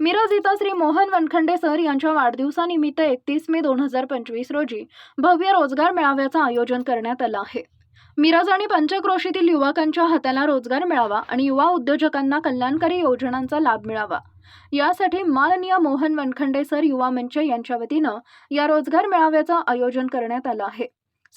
Miraj Shri Mohan Wankhade sir यांच्या वाढदिवसानिमित्त एकतीस मे दोन हजार पंचवीस रोजी भव्य रोजगार मेळाव्याचं आयोजन करण्यात आलं आहे. मिरज आणि पंचक्रोशीतील युवकांच्या हाताला रोजगार मिळावा आणि युवा उद्योजकांना कल्याणकारी योजनांचा लाभ मिळावा. यासाठी माननीय मोहन वनखंडे सर युवा मंच यांच्या वतीनं या रोजगार मेळाव्याचं आयोजन करण्यात आलं आहे.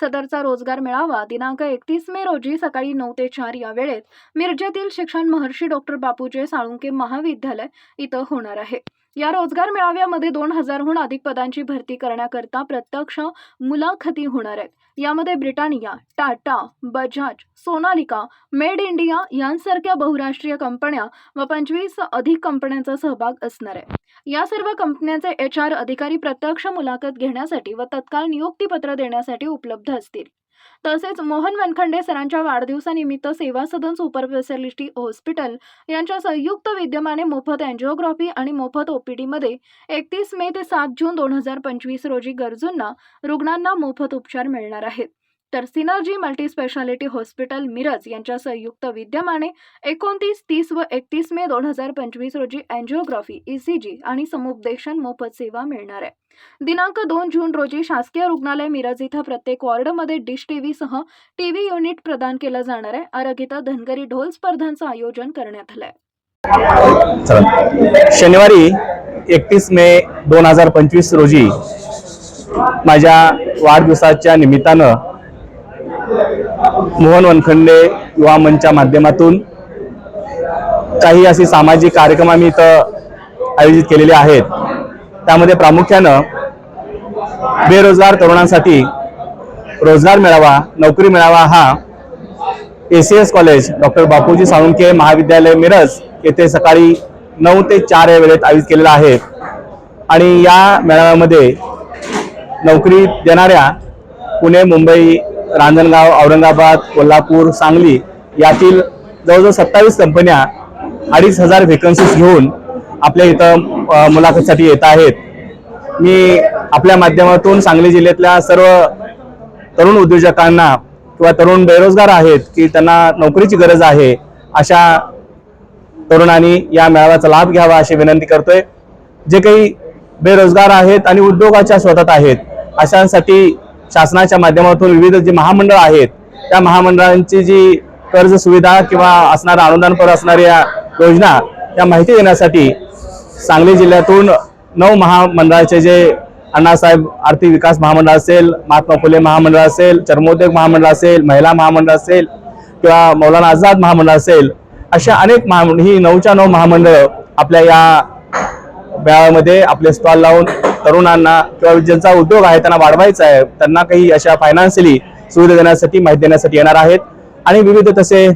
सदरचा रोजगार मेळावा दिनांक एकतीस मे रोजी सकाळी नऊ ते चार या वेळेत मिरजेतील शिक्षण महर्षी डॉक्टर बापूजे साळुंके महाविद्यालय इथं होणार आहे. या रोजगार मेळाव्यामध्ये दोन हजारहून अधिक पदांची भरती करण्याकरता प्रत्यक्ष मुलाखती होणार आहेत. यामध्ये Britannia Tata Bajaj Sonalika made India यांसारख्या बहुराष्ट्रीय कंपन्या व पंचवीस अधिक कंपन्यांचा सहभाग असणार आहे. या सर्व कंपन्यांचे एच आर अधिकारी प्रत्यक्ष मुलाखत घेण्यासाठी व तत्काळ नियुक्तीपत्र देण्यासाठी उपलब्ध असतील. तसेच मोहन वनखंडे सरांच्या वाढदिवसानिमित्त सेवा सदन सुपर स्पेशालिटी हॉस्पिटल यांच्या संयुक्त विद्यमाने मोफत अँजिओग्राफी आणि मोफत ओपीडीमध्ये एकतीस मे ते सात जून दोन हजार पंचवीस रोजी गरजूंना रुग्णांना मोफत उपचार मिळणार आहेत. तर सिनर्जी मल्टीस्पेशालिटी हॉस्पिटल मिरज यांच्या संयुक्त विद्यमाने एकोणतीस तीस व एकतीस मे दोन हजार पंचवीस रोजी अँजिओग्राफी ईसीजी आणि समुपदेशन मोफत सेवा मिळणार आहे. दिनांक दोन जून रोजी शासकीय रुग्णालय मिरज इथं प्रत्येक वॉर्डमध्ये डिश टीव्ही सह टीव्ही युनिट प्रदान केलं जाणार आहे. आरोग्यता धनगरी ढोल स्पर्धांचं आयोजन करण्यात आलंय. शनिवारी एकतीस मे दोन हजार पंचवीस रोजी माझ्या वाढदिवसाच्या निमित्तानं मोहन वनखंडे युवा मंचच्या माध्यमातून काही असे सामाजिक कार्यक्रम आम्ही इथं आयोजित केलेले आहेत. त्यामध्ये प्रामुख्यानं बेरोजगार तरुणांसाठी रोजगार मिळावा नोकरी मिळावा हा A C S college doctor Bapuji Salunke महाविद्यालय मिरज येथे सकाळी नऊ ते चार या वेळेत आयोजित केलेला आहे. आणि या मेळाव्यामध्ये नोकरी देणाऱ्या पुणे मुंबई रांजणगाव औरंगाबाद कोल्हापूर सांगली यातील जवळजवळ सत्तावीस कंपन्या अडीच हजार व्हेकन्सीज घेऊन आपल्या इथं मुलाखतीसाठी येत आहेत. मी आपल्या माध्यमातून सांगली जिल्ह्यातल्या सर्व तरुण उद्योजकांना किंवा तरुण बेरोजगार आहेत की त्यांना नोकरीची गरज आहे अशा तरुणांनी या मेळाव्याचा लाभ घ्यावा अशी विनंती करतोय. जे काही बेरोजगार आहेत आणि उद्योगाच्या शोधात आहेत अशांसाठी शासनाच्या माध्यमातून विविध जी महामंडळ आहेत त्या महामंडळांची जी कर्ज सुविधा किंवा असणारा अनुदानपर असणाऱ्या योजना त्या माहिती देण्यासाठी सांगली जिल्ह्यातून नऊ महामंडळाचे जे अण्णासाहेब आर्थिक विकास महामंडळ असेल महात्मा फुले महामंडळ असेल चर्मोद्योग महामंडळ असेल महिला महामंडळ असेल किंवा मौलाना आझाद महामंडळ असेल अशा अनेक महामंड ही नऊच्या नऊ महामंडळ आपल्या या मेळाव्यामध्ये आपले स्टॉल लावून तरुणांना किंवा ज्यांचा उद्योग आहे त्यांना वाढवायचा आहे त्यांना काही अशा फायनान्शियली सुविधा देण्यासाठी माहिती देण्यासाठी येणार आहेत. आणि विविध तसे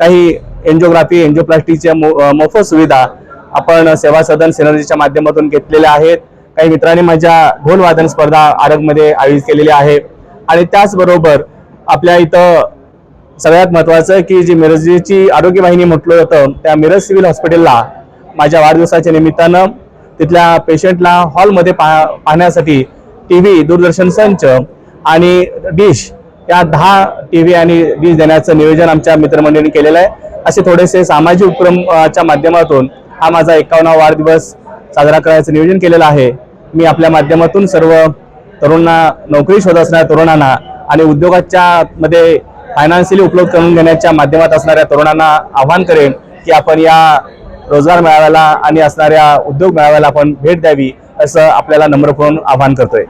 काही एन्जिओग्राफी एन्जिओप्लास्टिकच्या मोफत सुविधा आपण सेवा सदन सिनर्जीच्या माध्यमातून घेतलेल्या आहेत. काही मित्रांनी माझ्या ढोलवादन स्पर्धा आरगमध्ये आयोजित केलेली आहे. आणि त्याचबरोबर आपल्या इथं सगळ्यात महत्वाचं की जी मिरजेची आरोग्य वाहिनी म्हटलं होतं त्या मिरज सिव्हिल हॉस्पिटलला माझ्या वाढदिवसाच्या निमित्तानं तिथल्या पेशंटला हॉलमध्ये पहा पाहण्यासाठी टी व्ही दूरदर्शन संच आणि डिश या दहा टी व्ही आणि डिश देण्याचं नियोजन आमच्या मित्रमंडळींनी केलेलं आहे. असे थोडेसे सामाजिक उपक्रमाच्या माध्यमातून हा माझा एकावन्ना वाढदिवस साजरा करायचं नियोजन केलेलं आहे. मी आपल्या माध्यमातून सर्व तरुणांना नोकरी शोधत असणाऱ्या तरुणांना आणि उद्योगाच्या मध्ये फायनान्शियली उपलब्ध करून घेण्याच्या माध्यमात असणाऱ्या तरुणांना आव्हान करेन की आपण या रोजगार मेळाव्याला आणि असणाऱ्या उद्योग मेळाव्याला आपण भेट द्यावी असं आपल्याला नम्रपूर्ण आवाहन करतोय.